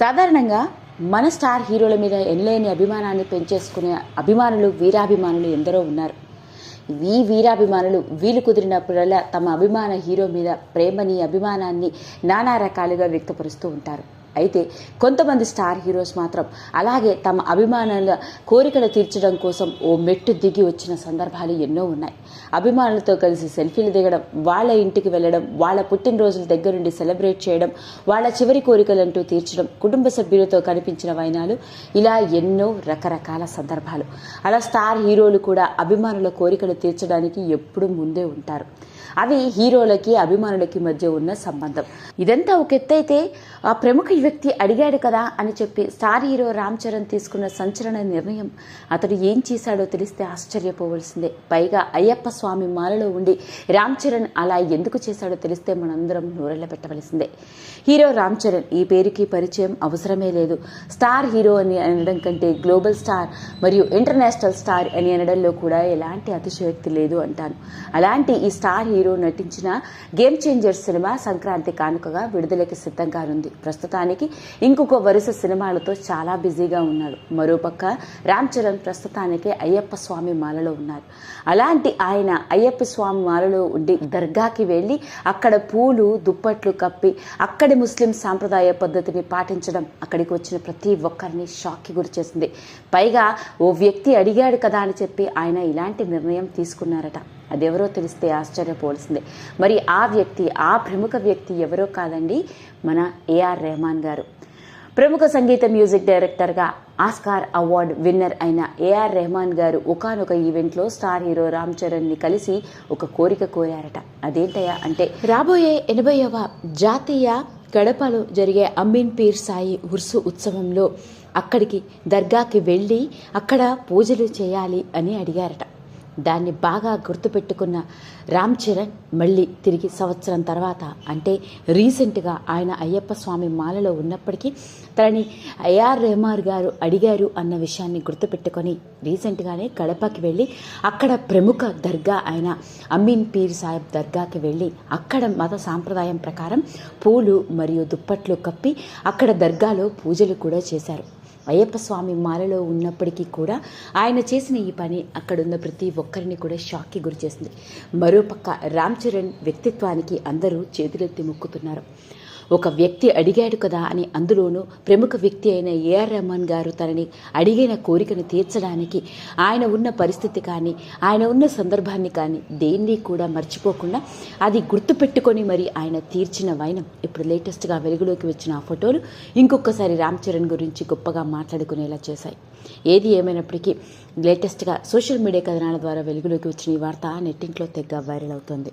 సాధారణంగా మన స్టార్ హీరోల మీద ఎన్లేని అభిమానాన్ని పెంచేసుకునే అభిమానులు వీరాభిమానులు ఎందరో ఉన్నారు. ఈ వీరాభిమానులు వీలు కుదిరినప్పుడల్లా తమ అభిమాన హీరో మీద ప్రేమని అభిమానాన్ని నానా రకాలుగా వ్యక్తపరుస్తూ ఉంటారు. అయితే కొంతమంది స్టార్ హీరోస్ మాత్రం అలాగే తమ అభిమానుల కోరికలు తీర్చడం కోసం ఓ మెట్టు దిగి వచ్చిన సందర్భాలు ఎన్నో ఉన్నాయి. అభిమానులతో కలిసి సెల్ఫీలు దిగడం వాళ్ళ ఇంటికి వెళ్ళడం వాళ్ళ పుట్టినరోజుల దగ్గరుండి సెలబ్రేట్ చేయడం వాళ్ళ చివరి కోరికలంటూ తీర్చడం కుటుంబ సభ్యులతో కనిపించిన వైనాలు ఇలా ఎన్నో రకరకాల సందర్భాలు. అలా స్టార్ హీరోలు కూడా అభిమానుల కోరికలు తీర్చడానికి ఎప్పుడూ ముందే ఉంటారు. అవి హీరోలకి అభిమానులకి మధ్య ఉన్న సంబంధం. ఇదంతా ఒక ఎత్తైతే ఆ ప్రముఖ వ్యక్తి అడిగాడు కదా అని చెప్పి స్టార్ హీరో రామ్ చరణ్ తీసుకున్న సంచలన నిర్ణయం. అతడు ఏం చేశాడో తెలిస్తే ఆశ్చర్యపోవలసిందే. పైగా అయ్యప్ప స్వామి మాలలో ఉండి రామ్ చరణ్ అలా ఎందుకు చేశాడో తెలిస్తే మనందరం నూరెళ్ళ పెట్టవలసిందే. హీరో రామ్ చరణ్ ఈ పేరుకి పరిచయం అవసరమే లేదు. స్టార్ హీరో అని అనడం కంటే గ్లోబల్ స్టార్ మరియు ఇంటర్నేషనల్ స్టార్ అని అనడంలో కూడా ఎలాంటి అతిశయోక్తి లేదు అంటాను. అలాంటి ఈ స్టార్ హీరో నటించిన గేమ్ చేంజర్ సినిమా సంక్రాంతి కానుకగా విడుదలకి సిద్ధంగా ఉంది ప్రస్తుతానికి ఇంకొక వరుస సినిమాలతో చాలా బిజీగా ఉన్నాడు. మరోపక్క రామ్ చరణ్ ప్రస్తుతానికి అయ్యప్ప స్వామి మాలలో ఉన్నారు. అలాంటి ఆయన అయ్యప్ప స్వామి మాలలో ఉండి దర్గాకి వెళ్ళి అక్కడ పూలు దుప్పట్లు కప్పి అక్కడి ముస్లిం సాంప్రదాయ పద్ధతిని పాటించడం అక్కడికి వచ్చిన ప్రతి ఒక్కరిని షాక్కి గురి చేసింది. పైగా ఓ వ్యక్తి అడిగాడు కదా అని చెప్పి ఆయన ఇలాంటి నిర్ణయం తీసుకున్నారట. అదెవరో తెలిస్తే ఆశ్చర్యపోవలసిందే. మరి ఆ వ్యక్తి ఆ ప్రముఖ వ్యక్తి ఎవరో కాదండి మన ఏఆర్ రెహమాన్ గారు. ప్రముఖ సంగీత మ్యూజిక్ డైరెక్టర్గా ఆస్కార్ అవార్డ్ విన్నర్ అయిన ఏఆర్ రెహమాన్ గారు ఒకానొక ఈవెంట్లో స్టార్ హీరో రామ్ చరణ్ని కలిసి ఒక కోరిక కోరారట. అదేంటయ్యా అంటే రాబోయే ఎనభైవ జాతీయ గడపలో జరిగే అమ్మీన్ పీర్ సాయి ఉర్సు ఉత్సవంలో అక్కడికి దర్గాకి వెళ్ళి అక్కడ పూజలు చేయాలి అని అడిగారట. దాన్ని బాగా గుర్తుపెట్టుకున్న రామ్ చరణ్ మళ్ళీ తిరిగి సంవత్సరం తర్వాత అంటే రీసెంట్గా ఆయన అయ్యప్ప స్వామి మాలలో ఉన్నప్పటికీ తనని ఐఆర్ రెహమాన్ గారు అడిగారు అన్న విషయాన్ని గుర్తుపెట్టుకొని రీసెంట్గానే కడపకి వెళ్ళి అక్కడ ప్రముఖ దర్గా ఆయన అమీన్ పీర్ సాహెబ్ దర్గాకి వెళ్ళి అక్కడ మత సాంప్రదాయం ప్రకారం పూలు మరియు దుప్పట్లు కప్పి అక్కడ దర్గాలో పూజలు కూడా చేశారు. అయ్యప్ప స్వామి మాలలో ఉన్నప్పటికీ కూడా ఆయన చేసిన ఈ పని అక్కడున్న ప్రతి ఒక్కరిని కూడా షాక్కి గురి చేసింది మరోపక్క రామ్ చరణ్ వ్యక్తిత్వానికి అందరూ చేతులెత్తి మొక్కుతున్నారు. ఒక వ్యక్తి అడిగాడు కదా అని అందులోనూ ప్రముఖ వ్యక్తి అయిన ఏఆర్ రెహమాన్ గారు తనని అడిగిన కోరికను తీర్చడానికి ఆయన ఉన్న పరిస్థితి కానీ ఆయన ఉన్న సందర్భాన్ని కానీ దేన్ని కూడా మర్చిపోకుండా అది గుర్తుపెట్టుకొని మరి ఆయన తీర్చిన వైనం. ఇప్పుడు లేటెస్ట్గా వెలుగులోకి వచ్చిన ఆ ఫోటోలు ఇంకొకసారి రామ్ చరణ్ గురించి గొప్పగా మాట్లాడుకునేలా చేశాయి. ఏది ఏమైనప్పటికీ లేటెస్ట్గా సోషల్ మీడియా కథనాల ద్వారా వెలుగులోకి వచ్చిన ఈ వార్త నెట్టింట్లో తెగ వైరల్ అవుతుంది.